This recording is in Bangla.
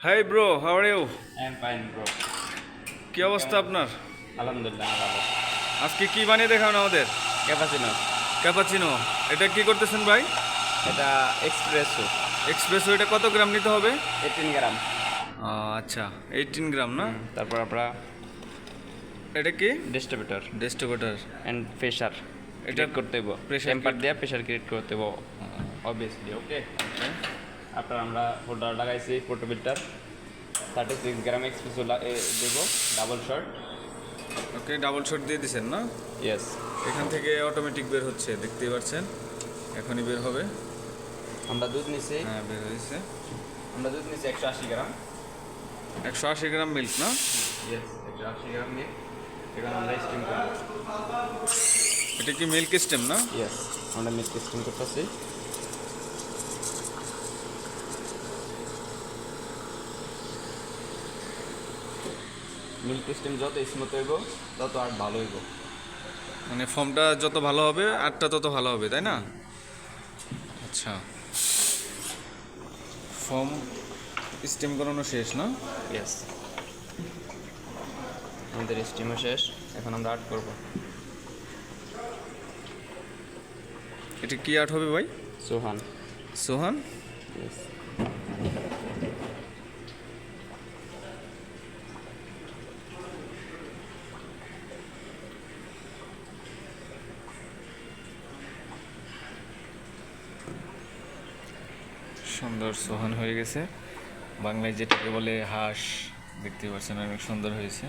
Hi bro how are you I am fine bro কি অবস্থা আপনার? আলহামদুলিল্লাহ ভালো আজকে কি বানিয়ে দেখাবেন আমাদের? ক্যাপাচিনো ক্যাপাচিনো এটা কি করতেছেন ভাই? এটা এক্সপ্রেসো এক্সপ্রেসো এটা কত গ্রাম নিতে হবে? Eighteen gram. আচ্ছা। এইটিন গ্রাম না? তারপর আমরা এটা কি? ডিস্ট্রিবিউটর ডেস্টোবেটার অ্যান্ড প্রেশার এটা করতে হইব। pressure টেম্পার দিয়ে প্রেশার ক্রিয়েট করতে হইব অবভিয়াসলি ওকে আপনার আমরা হোল্ডার লাগাইছি ফোটোবিলটার থার্টি সিক্স গ্রাম এক্সপ্রেসো দেবো double short okay double shot দিয়ে দিছেন না? ইয়েস এখান থেকে অটোমেটিক বের হচ্ছে দেখতেই পাচ্ছেন। এখনই বের হবে। আমরা দুধ নিছি। হ্যাঁ বের হয়েছে আমরা দুধ নিছি একশো আশি গ্রাম একশো আশি গ্রাম মিল্ক না? ইয়েস একশো আশি গ্রাম নিয়ে এখানে আমরা স্টিম করব। এটা কি মিল্ক স্টেম না? ইয়েস আমরা মিল্ক স্টিম করতেছি। মিল্ক স্টিম যত স্মুথ হইব তত আর ভালো হইব। মানে ফর্মটা যত ভালো হবে আটটা তত ভালো হবে তাই না? আচ্ছা। ফর্ম স্টিম করানো শেষ না? ইয়েস আমাদের স্টিমও শেষ এখন আমরা আর্ট করব। এটা কি আর্ট হবে ভাই? সোহান। সোহান? ইয়েস সুন্দর সোহান হয়ে গেছে। বাংলায় যেটাকে বলে হাঁস দেখতে পাচ্ছেন অনেক সুন্দর হয়েছে।